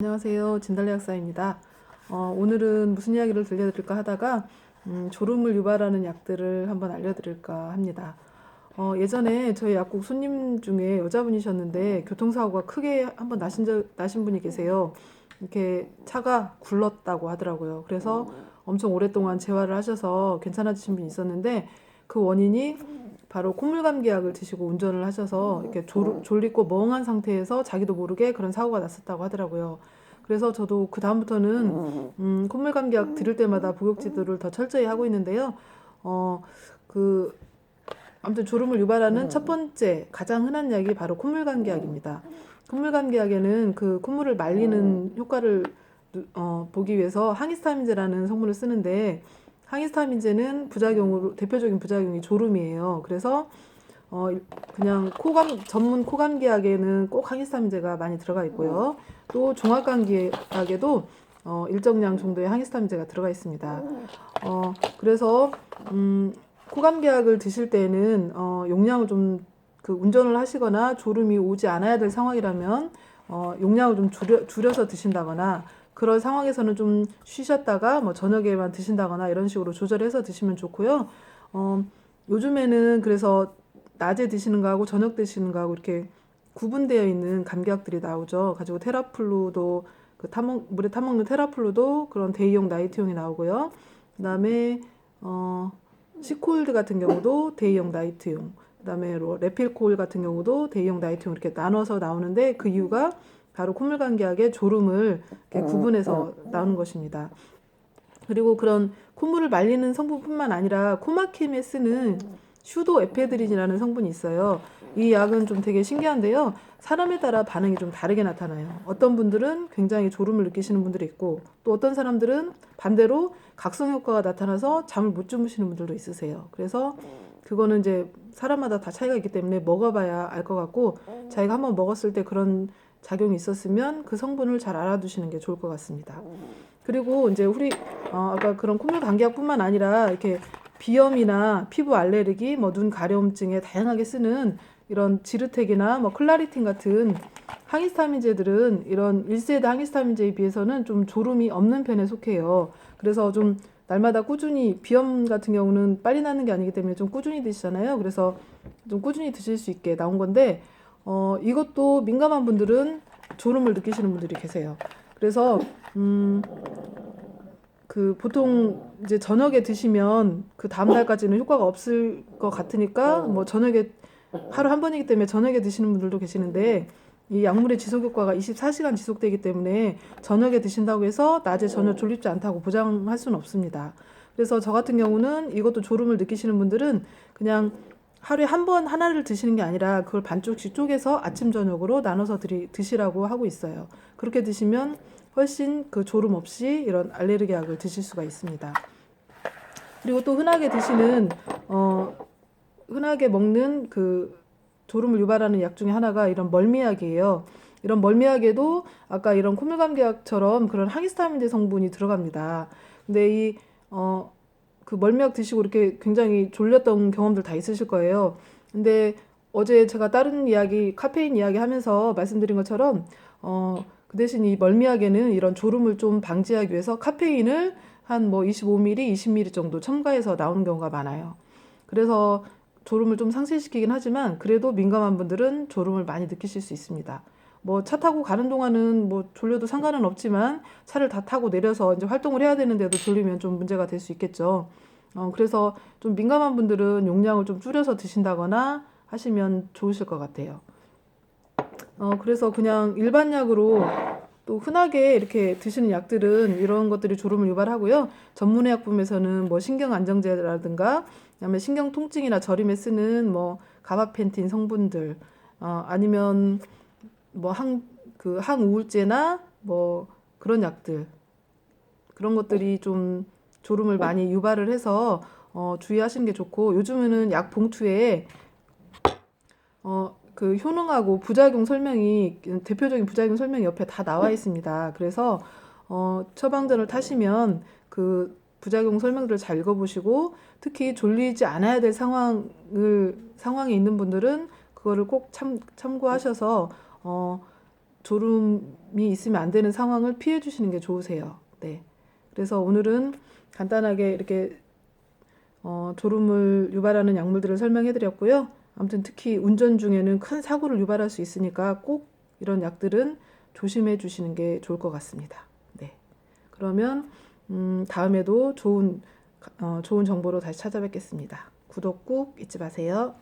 안녕하세요. 진달래 약사입니다. 어, 오늘은 무슨 이야기를 들려드릴까 하다가 음, 졸음을 유발하는 약들을 한번 알려드릴까 합니다. 어, 예전에 저희 약국 손님 중에 여자분이셨는데 교통사고가 크게 한번 나신 적, 나신 분이 계세요. 이렇게 차가 굴렀다고 하더라고요. 그래서 엄청 오랫동안 재활을 하셔서 괜찮아지신 분이 있었는데 그 원인이 바로 콧물 감기약을 드시고 운전을 하셔서 이렇게 졸, 졸리고 멍한 상태에서 자기도 모르게 그런 사고가 났었다고 하더라고요. 그래서 저도 그 다음부터는 음, 콧물 감기약 들을 때마다 복용 지도를 더 철저히 하고 있는데요. 어, 그 아무튼 졸음을 유발하는 첫 번째 가장 흔한 약이 바로 콧물 감기약입니다. 콧물 감기약에는 그 콧물을 말리는 효과를 누- 어, 보기 위해서 항히스타민제라는 성분을 쓰는데 항히스타민제는 부작용으로 대표적인 부작용이 졸음이에요. 그래서 어, 그냥 코감 전문 코감기약에는 꼭 항히스타민제가 많이 들어가 있고요. 또 종합감기약에도 어, 일정량 정도의 항히스타민제가 들어가 있습니다. 어, 그래서 음, 코감기약을 드실 때는 어, 용량을 좀 그 운전을 하시거나 졸음이 오지 않아야 될 상황이라면 어, 용량을 좀 줄여, 줄여서 드신다거나 그런 상황에서는 좀 쉬셨다가 뭐 저녁에만 드신다거나 이런 식으로 조절해서 드시면 좋고요. 어, 요즘에는 그래서 낮에 드시는 거하고 저녁 드시는 거하고 이렇게 구분되어 있는 감기약들이 나오죠. 가지고 테라플루도 그 타먹 물에 타먹는 테라플루도 그런 데이용 나이트용이 나오고요. 그 다음에 어 시콜드 같은 경우도 데이용 나이트용. 그 다음에 뭐 레필콜 같은 경우도 데이용 나이트용 이렇게 나눠서 나오는데 그 이유가 바로 콧물 감기약의 졸음을 이렇게 구분해서 나오는 것입니다. 그리고 그런 콧물을 말리는 성분뿐만 아니라 코막힘에 쓰는 슈도 에페드린이라는 성분이 있어요. 이 약은 좀 되게 신기한데요. 사람에 따라 반응이 좀 다르게 나타나요. 어떤 분들은 굉장히 졸음을 느끼시는 분들이 있고 또 어떤 사람들은 반대로 각성 효과가 나타나서 잠을 못 주무시는 분들도 있으세요. 그래서 그거는 이제 사람마다 다 차이가 있기 때문에 먹어봐야 알 것 같고 자기가 한번 먹었을 때 그런 작용이 있었으면 그 성분을 잘 알아두시는 게 좋을 것 같습니다. 그리고 이제 우리 어, 아까 그런 콧물 감기약뿐만 아니라 이렇게 비염이나 피부 알레르기, 뭐 눈 가려움증에 다양하게 쓰는 이런 지르텍이나 뭐 클라리틴 같은 항히스타민제들은 이런 1세대 항히스타민제에 비해서는 좀 졸음이 없는 편에 속해요. 그래서 좀 날마다 꾸준히 비염 같은 경우는 빨리 낫는 게 아니기 때문에 좀 꾸준히 드시잖아요. 그래서 좀 꾸준히 드실 수 있게 나온 건데 어, 이것도 민감한 분들은 졸음을 느끼시는 분들이 계세요. 그래서 음, 그 보통 이제 저녁에 드시면 그 다음 날까지는 효과가 없을 것 같으니까 뭐 저녁에 하루 한 번이기 때문에 저녁에 드시는 분들도 계시는데 이 약물의 지속 효과가 24시간 지속되기 때문에 저녁에 드신다고 해서 낮에 전혀 졸립지 않다고 보장할 수는 없습니다. 그래서 저 같은 경우는 이것도 졸음을 느끼시는 분들은 그냥 하루에 한 번 하나를 드시는 게 아니라 그걸 반쪽씩 쪼개서 아침 저녁으로 나눠서 드리, 드시라고 하고 있어요. 그렇게 드시면 훨씬 그 졸음 없이 이런 알레르기 약을 드실 수가 있습니다. 그리고 또 흔하게 드시는 어 흔하게 먹는 그 졸음을 유발하는 약 중에 하나가 이런 멀미약이에요. 이런 멀미약에도 아까 이런 콧물감기약처럼 그런 항히스타민제 성분이 들어갑니다. 근데 이 어 그 멀미약 드시고 이렇게 굉장히 졸렸던 경험들 다 있으실 거예요. 근데 어제 제가 다른 이야기 카페인 이야기 하면서 말씀드린 것처럼 어 그 대신 이 멀미약에는 이런 졸음을 좀 방지하기 위해서 카페인을 한 뭐 25ml, 20ml 정도 첨가해서 나오는 경우가 많아요. 그래서 졸음을 좀 상쇄시키긴 하지만 그래도 민감한 분들은 졸음을 많이 느끼실 수 있습니다. 뭐 차 타고 가는 동안은 뭐 졸려도 상관은 없지만 차를 다 타고 내려서 이제 활동을 해야 되는데도 졸리면 좀 문제가 될 수 있겠죠. 어, 그래서 좀 민감한 분들은 용량을 좀 줄여서 드신다거나 하시면 좋으실 것 같아요. 어, 그래서 그냥 일반 약으로 또 흔하게 이렇게 드시는 약들은 이런 것들이 졸음을 유발하고요. 전문의 약품에서는 뭐 신경 안정제라든가 그다음에 신경 통증이나 저림에 쓰는 뭐 가바펜틴 성분들 어, 아니면 뭐 항 그 항우울제나 뭐 그런 약들. 그런 것들이 좀 졸음을 많이 유발을 해서 어, 주의하시는 게 좋고 요즘에는 약 봉투에 어, 그 효능하고 부작용 설명이 대표적인 부작용 설명이 옆에 다 나와 있습니다. 그래서 어, 처방전을 타시면 그 부작용 설명들을 잘 읽어보시고 특히 졸리지 않아야 될 상황을 상황에 있는 분들은 그거를 꼭 참, 참고하셔서 어, 졸음이 있으면 안 되는 상황을 피해 주시는 게 좋으세요. 네. 그래서 오늘은 간단하게 이렇게 어, 졸음을 유발하는 약물들을 설명해 드렸고요. 아무튼 특히 운전 중에는 큰 사고를 유발할 수 있으니까 꼭 이런 약들은 조심해 주시는 게 좋을 것 같습니다. 네. 그러면 음, 다음에도 좋은 어, 좋은 정보로 다시 찾아뵙겠습니다. 구독 꾹 잊지 마세요.